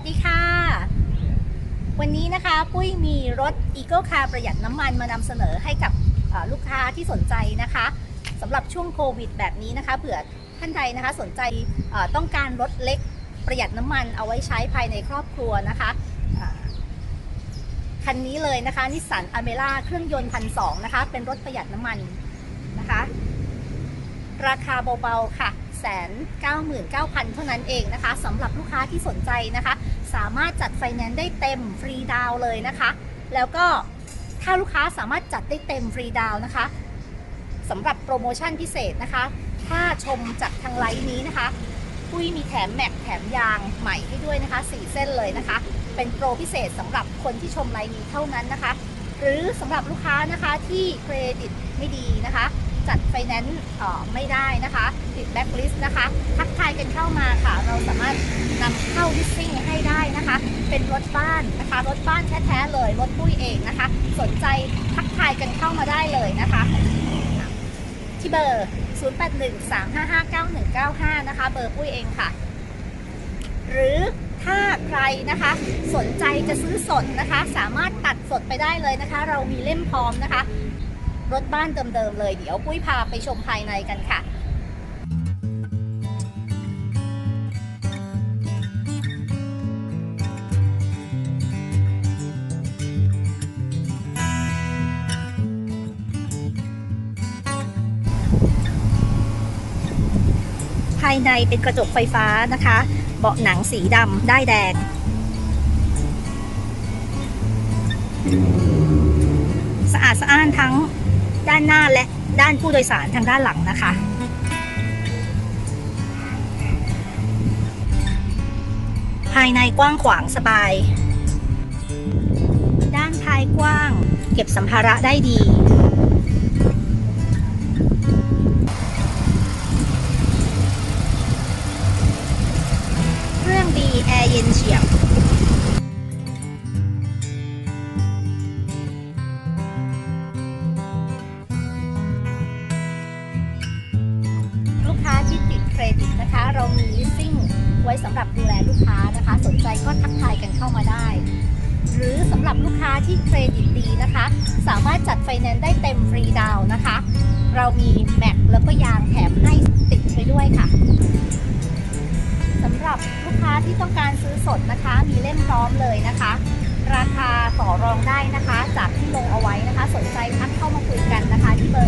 วัสดีค่ะ วันนี้นะคะปุ้ยมีรถ e c o Car ประหยัดน้ำมันมานำเสนอให้กับลูกค้าที่สนใจนะคะสำหรับช่วงโควิดแบบนี้นะคะเผื่อท่านใดนะคะสนใจต้องการรถเล็กประหยัดน้ำมันเอาไว้ใช้ภายในครอบครัวนะคะคันนี้เลยนะคะนิสสันอเมร่าเครื่องยนต์พันสองนะคะเป็นรถประหยัดน้ำมันนะคะ ราคาเบาๆค่ะ แสนเก้าหมื่นเก้าพันเท่านั้นเองนะคะสำหรับลูกค้าที่สนใจนะคะ สามารถจัดไฟแนนซ์ได้เต็มฟรีดาวเลยนะคะ แล้วก็ถ้าลูกค้าสามารถจัดได้เต็มฟรีดาวน์นะคะสำหรับโปรโมชั่นพิเศษนะคะ ถ้าชมจากทางไลน์นี้นะคะปุ้ยมีแถมแม็กแถมยางใหม่ให้ด้วยนะคะ 4 เส้นเลยนะคะ เป็นโปรพิเศษสำหรับคนที่ชมไลน์นี้เท่านั้นนะคะ หรือสำหรับลูกค้านะคะที่เครดิตไม่ดีนะคะ จัดไฟแนนซ์ไม่ได้นะคะ ติดแบ็คลิสต์นะคะ ทักทายกันเข้ามาค่ะ เราสามารถนำเข้าลิสซิ่งให้ได้นะคะ เป็นรถบ้านนะคะ รถบ้านแท้ๆเลย รถปุ้ยเองนะคะ สนใจทักทายกันเข้ามาได้เลยนะคะที่เบอร์ 0813559195 นะคะ เบอร์ปุ้ยเองค่ะ หรือถ้าใครนะคะ สนใจจะซื้อสดนะคะ สามารถตัดสดไปได้เลยนะคะ เรามีเล่มพร้อมนะคะ รถบ้านเดิมๆเลยเดี๋ยวปุ้ยพาไปชมภายในกันค่ะภายในเป็นกระจกไฟฟ้านะคะ เบาะหนังสีดำได้แดง สะอาดสะอ้านทั้ง ด้านหน้าและด้านผู้โดยสารทางด้านหลังนะคะ ภายในกว้างขวางสบาย ด้านท้ายกว้าง เก็บสัมภาระได้ดี ไว้สำหรับดูแลลูกค้านะคะ สนใจก็ทักทายกันเข้ามาได้ หรือสำหรับลูกค้าที่เครดิตดีนะคะ สามารถจัดไฟแนนซ์ได้เต็มฟรีดาวนะคะ เรามีแม็กแล้วก็ยางแถมให้ติดไปด้วยค่ะสำหรับลูกค้าที่ต้องการซื้อสดนะคะ มีเล่มพร้อมเลยนะคะ ราคาต่อรองได้นะคะ จากที่ลงเอาไว้นะคะ สนใจทักเข้ามาคุยกันนะคะที่เบอร์